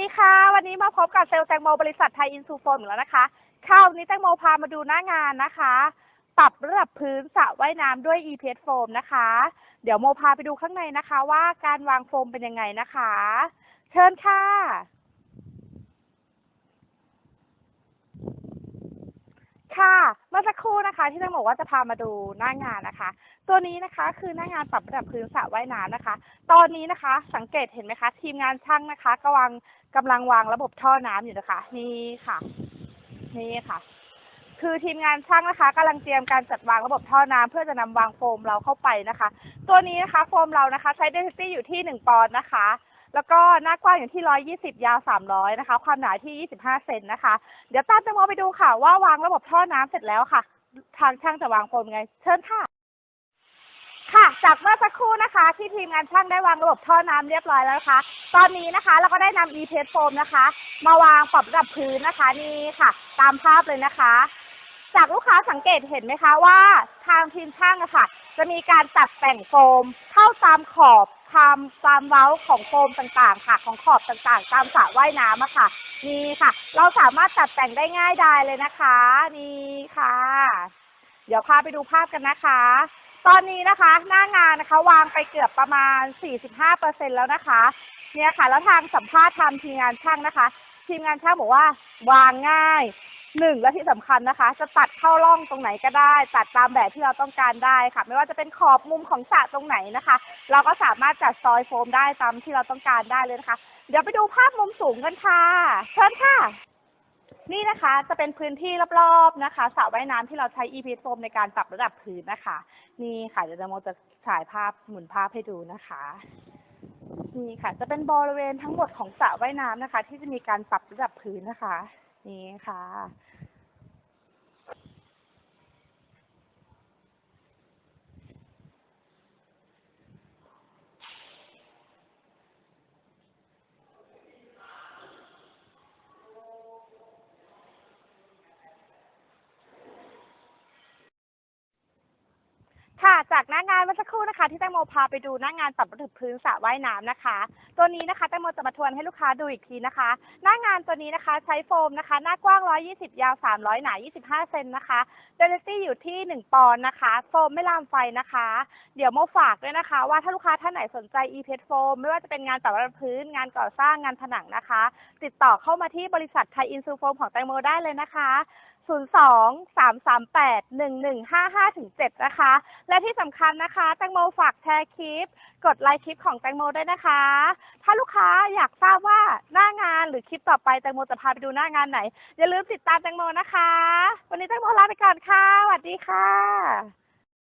ดีค่ะ วันนี้มาพบกับเซลล์แตงโมบริษัทไทยอินซูโฟมแล้วนะคะข้าวนี้แตงโมพามาดูหน้างานนะคะ ปรับระดับพื้นสระว่ายน้ำด้วย EPS โฟมนะคะ เดี๋ยวโมพาไปดูข้างในนะคะ ว่าการวางโฟมเป็นยังไงนะคะ เชิญค่ะ ค่ะเมื่อสักครู่นะคะที่ต้องบอกว่าจะพามาดูหน้างานนะคะ ตัวนี้นะคะคือหน้างานปรับระดับพื้นสระว่ายน้ำนะคะ ตอนนี้นะคะ สังเกตเห็นไหมคะ ทีมงานช่างนะคะกำลังกำลังวางระบบท่อน้ำอยู่นะคะ นี่ค่ะ นี่ค่ะ คือทีมงานช่างนะคะกำลังเตรียมการจัดวางระบบท่อน้ำเพื่อจะนำวางโฟมเราเข้าไปนะคะ ตัวนี้นะคะ โฟมเรานะคะ ใช้ density อยู่ที่หนึ่งปอนด์นะคะ แล้วก็หน้ากว้างอยู่ที่ร้อยาวสามร้อยนะคะ ความหนาที่ยี่สิบห้าเซนนะคะ เดี๋ยวตามจะมอไปดูค่ะ ว่าวางระบบท่อน้ำเสร็จแล้วค่ะ ทางช่างจะวางโฟมไง เชิญค่ะ ค่ะ จากเมื่อสักครู่นะคะ ที่ทีมงานช่างได้วางระบบท่อน้ำเรียบร้อยแล้วนะคะ ตอนนี้นะคะเราก็ได้นำ e p s โฟมนะคะ มาวางปรับระดับพื้นนะคะนี่ค่ะ ตามภาพเลยนะคะ จากลูกค้าสังเกตเห็นไหมคะว่าทางทีมช่างอะค่ะ จะมีการตัดแต่งโฟมเข้าตามขอบตามตามเว้าของโฟมต่างๆ ค่ะ ของขอบต่างๆ ตามสระว่ายน้ำอะค่ะนี่ค่ะ เราสามารถตัดแต่งได้ง่ายดายเลยนะคะนี่ค่ะ เดี๋ยวพาไปดูภาพกันนะคะ ตอนนี้นะคะ หน้างานนะคะ วางไปเกือบประมาณ 45เปอร์เซ็นแล้วนะคะ เนี่ยค่ะ แล้วทางสัมภาษณ์ทำทีมงานช่างนะคะ ทีมงานช่างบอกว่าวางง่าย หนึ่งและที่สำคัญนะคะ จะตัดเข้าร่องตรงไหนก็ได้ ตัดตามแบบที่เราต้องการได้ค่ะ ไม่ว่าจะเป็นขอบมุมของสระตรงไหนนะคะ เราก็สามารถจัดซอยโฟมได้ตามที่เราต้องการได้เลยนะคะ เดี๋ยวไปดูภาพมุมสูงกันค่ะเชิญค่ะ นี่นะคะจะเป็นพื้นที่รอบๆนะคะสระว่ายน้ำที่เราใช้ EP โฟมในการปรับระดับพื้นนะคะ นี่ค่ะเดี๋ยวจะโมจะฉายภาพหมุนภาพให้ดูนะคะนี่ค่ะ จะเป็นบริเวณทั้งหมดของสระว่ายน้ำนะคะ ที่จะมีการปรับระดับพื้นนะคะ นี่ค่ะ ค่ะ จากหน้างานเมื่อสักครู่นะคะ ที่แตงโมพาไปดูหน้างานปรับระดับพื้นสระว่ายน้ำนะคะ ตัวนี้นะคะแตงโมจะมาทวนให้ลูกค้าดูอีกทีนะคะ หน้างานตัวนี้นะคะใช้โฟมนะคะ หน้ากว้าง 120 ยาว 300 หนา 25 เซนนะคะเดนซิตี้อยู่ที่ 1 ปอนด์นะคะ โฟมไม่ลามไฟนะคะ เดี๋ยวโมฝากด้วยนะคะ ว่าถ้าลูกค้าท่านไหนสนใจ e p e t โฟมไม่ว่าจะเป็นงานปรับระดับพื้น งานก่อสร้างงานผนังนะคะ ติดต่อเข้ามาที่บริษัทไทยอินซูโฟมของแตงโมได้เลยนะคะ 02 338 1155ถึง7นะคะ และที่สำคัญนะคะ แตงโมฝากแชร์คลิป กดไลค์คลิปของแตงโมด้วยนะคะ ถ้าลูกค้าอยากทราบว่าหน้างานหรือคลิปต่อไปแตงโมจะพาไปดูหน้างานไหน อย่าลืมติดตามแตงโมนะคะ วันนี้แตงโมลาไปก่อนค่ะสวัสดีค่ะ